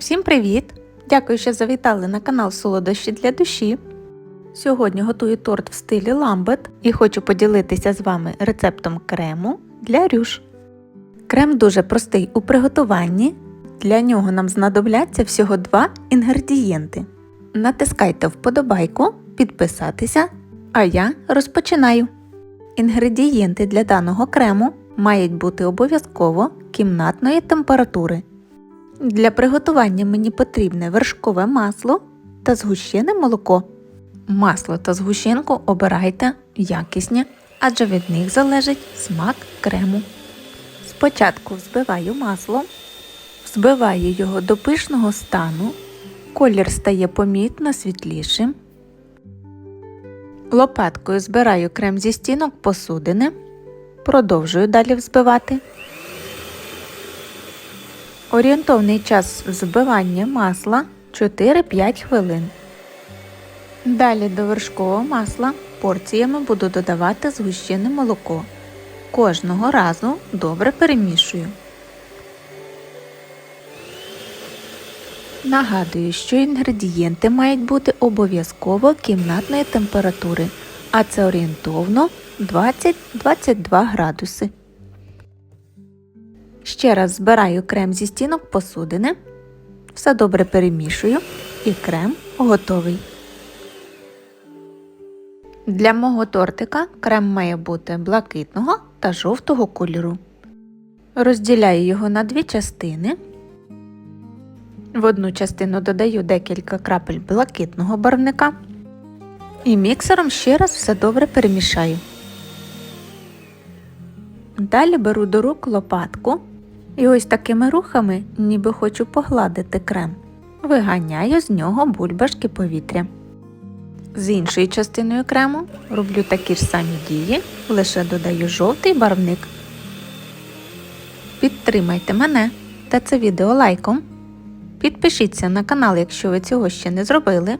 Всім привіт! Дякую, що завітали на канал Солодощі для душі. Сьогодні готую торт в стилі ламбет і хочу поділитися з вами рецептом крему для рюш. Крем дуже простий у приготуванні. Для нього нам знадобляться всього два інгредієнти. Натискайте вподобайку, підписатися, а я розпочинаю. Інгредієнти для даного крему мають бути обов'язково кімнатної температури. Для приготування мені потрібне вершкове масло та згущене молоко. Масло та згущенку обирайте якісні, адже від них залежить смак крему. Спочатку взбиваю масло, взбиваю його до пишного стану, колір стає помітно світлішим. Лопаткою збираю крем зі стінок посудини, продовжую далі взбивати. Орієнтовний час збивання масла 4-5 хвилин. Далі до вершкового масла порціями буду додавати згущене молоко. Кожного разу добре перемішую. Нагадую, що інгредієнти мають бути обов'язково кімнатної температури, а це орієнтовно 20-22 градуси. Ще раз збираю крем зі стінок посудини, все добре перемішую і крем готовий. Для мого тортика крем має бути блакитного та жовтого кольору. Розділяю його на дві частини. В одну частину додаю декілька крапель блакитного барвника і міксером ще раз все добре перемішаю. Далі беру до рук лопатку і ось такими рухами, ніби хочу погладити крем, виганяю з нього бульбашки повітря. З іншою частиною крему роблю такі ж самі дії, лише додаю жовтий барвник. Підтримайте мене та це відео лайком. Підпишіться на канал, якщо ви цього ще не зробили,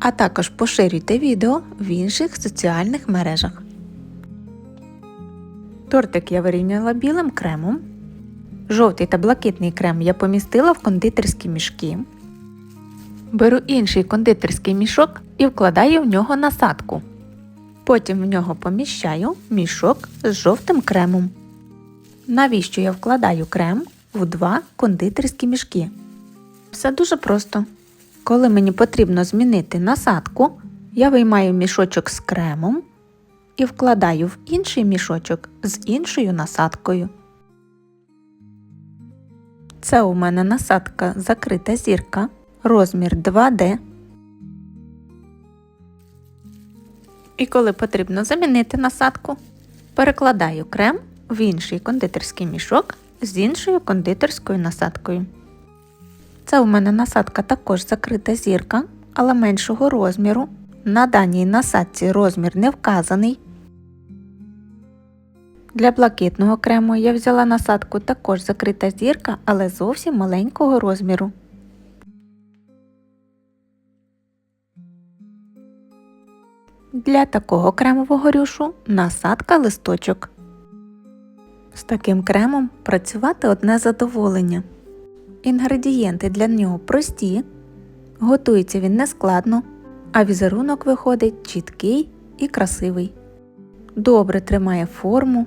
а також поширюйте відео в інших соціальних мережах. Тортик я вирівняла білим кремом. Жовтий та блакитний крем я помістила в кондитерські мішки. Беру інший кондитерський мішок і вкладаю в нього насадку. Потім в нього поміщаю мішок з жовтим кремом. Навіщо я вкладаю крем в два кондитерські мішки? Все дуже просто. Коли мені потрібно змінити насадку, я виймаю мішочок з кремом і вкладаю в інший мішочок з іншою насадкою. Це у мене насадка закрита зірка, розмір 2D. І коли потрібно замінити насадку, перекладаю крем в інший кондитерський мішок з іншою кондитерською насадкою. Це у мене насадка також закрита зірка, але меншого розміру. На даній насадці розмір не вказаний. Для блакитного крему я взяла насадку також закрита зірка, але зовсім маленького розміру. Для такого кремового рюшу насадка листочок. З таким кремом працювати одне задоволення. Інгредієнти для нього прості, готується він нескладно, а візерунок виходить чіткий і красивий. Добре тримає форму,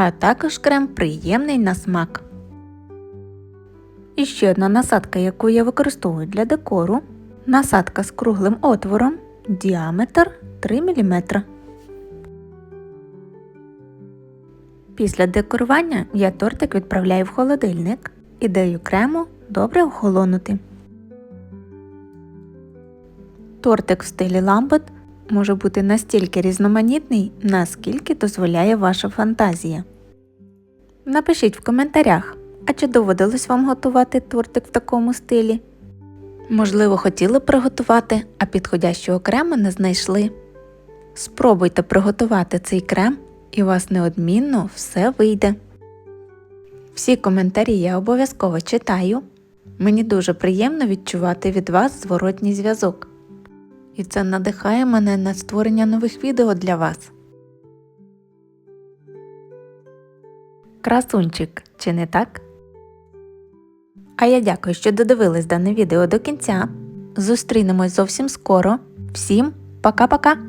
а також крем приємний на смак. І ще одна насадка, яку я використовую для декору. Насадка з круглим отвором, діаметр 3 мм. Після декорування я тортик відправляю в холодильник і даю крему добре охолонути. Тортик в стилі ламбет може бути настільки різноманітний, наскільки дозволяє ваша фантазія. Напишіть в коментарях, а чи доводилось вам готувати тортик в такому стилі? Можливо, хотіли приготувати, а підходящого крему не знайшли. Спробуйте приготувати цей крем і у вас неодмінно все вийде. Всі коментарі я обов'язково читаю. Мені дуже приємно відчувати від вас зворотній зв'язок. І це надихає мене на створення нових відео для вас. Красунчик, чи не так? А я дякую, що додивились дане відео до кінця. Зустрінемось зовсім скоро. Всім пока-пока!